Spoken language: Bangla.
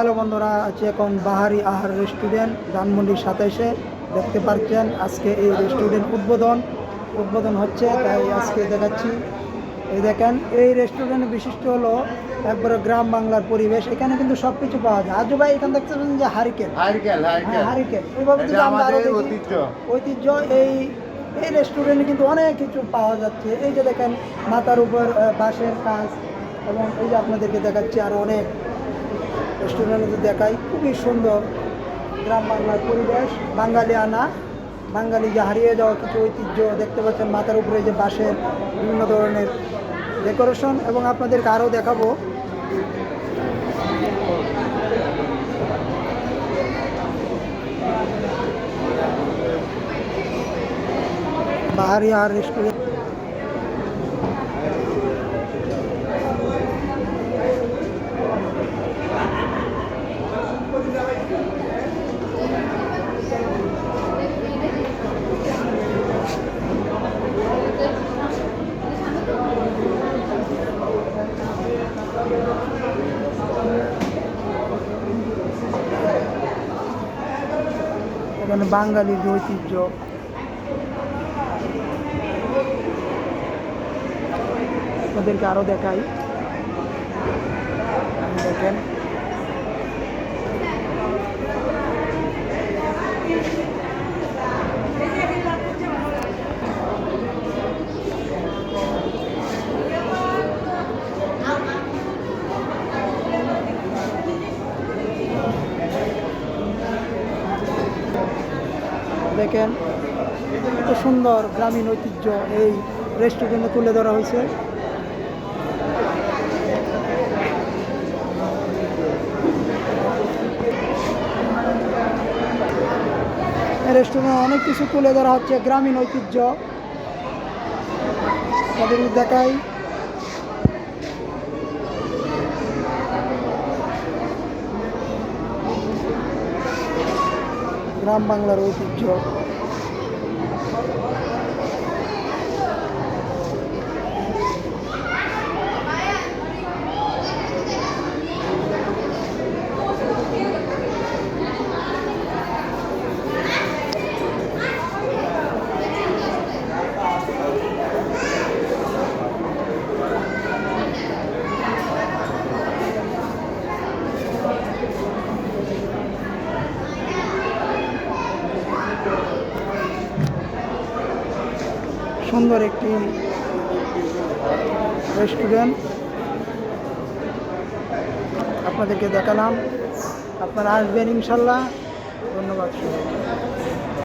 হ্যালো বন্ধুরা আছি এখন বাহারি আহার রেস্টুরেন্ট ধানমন্ডির সাতাইশে দেখতে পাচ্ছেন আজকে এই রেস্টুরেন্ট উদ্বোধন। উদ্বোধন হচ্ছে তাই আজকে দেখাচ্ছি। এই দেখেন এই রেস্টুরেন্টের বিশিষ্ট হলো একবারে গ্রাম বাংলার পরিবেশ। এখানে কিন্তু সব কিছু পাওয়া যায়। আজু ভাই এখানে দেখতে পাচ্ছেন যে হারিকেন হারকেল হ্যাঁ এইভাবে যদি আমরা আরও ঐতিহ্য। ঐতিহ্য এই এই রেস্টুরেন্টে কিন্তু অনেক কিছু পাওয়া যাচ্ছে। এই যে দেখেন মাথার উপর বাঁশের কাজ এবং এই যে আপনাদেরকে দেখাচ্ছি আরও অনেক। রেস্টুরেন্টে দেখাই, খুবই সুন্দর গ্রাম বাংলার পরিবেশ। বাঙালি আনা, বাঙালি যে হারিয়ে যাওয়া কিছু ঐতিহ্য দেখতে পাচ্ছেন মাথার উপরে যে বাঁশের বিভিন্ন ধরনের ডেকোরেশন এবং আপনাদেরকে আরও দেখাবো। বাহারি আর রেস্টুরেন্ট। এখানে বাঙালির ঐতিহ্য। আপনাদেরকে আরও দেখাই। দেখেন। দেখেন কত সুন্দর গ্রামীণ ঐতিহ্য এই রেস্টুরেন্টে তুলে ধরা হয়েছে। রেস্টুরেন্টে অনেক কিছু তুলে ধরা হচ্ছে, গ্রামীণ ঐতিহ্য। তাদের দেখাই। গ্রাম বাংলার ঐতিহ্য। সুন্দর একটি রেস্টুরেন্ট আপনাদেরকে দেখালাম। আপনারা আসবেন ইনশাল্লাহ। ধন্যবাদ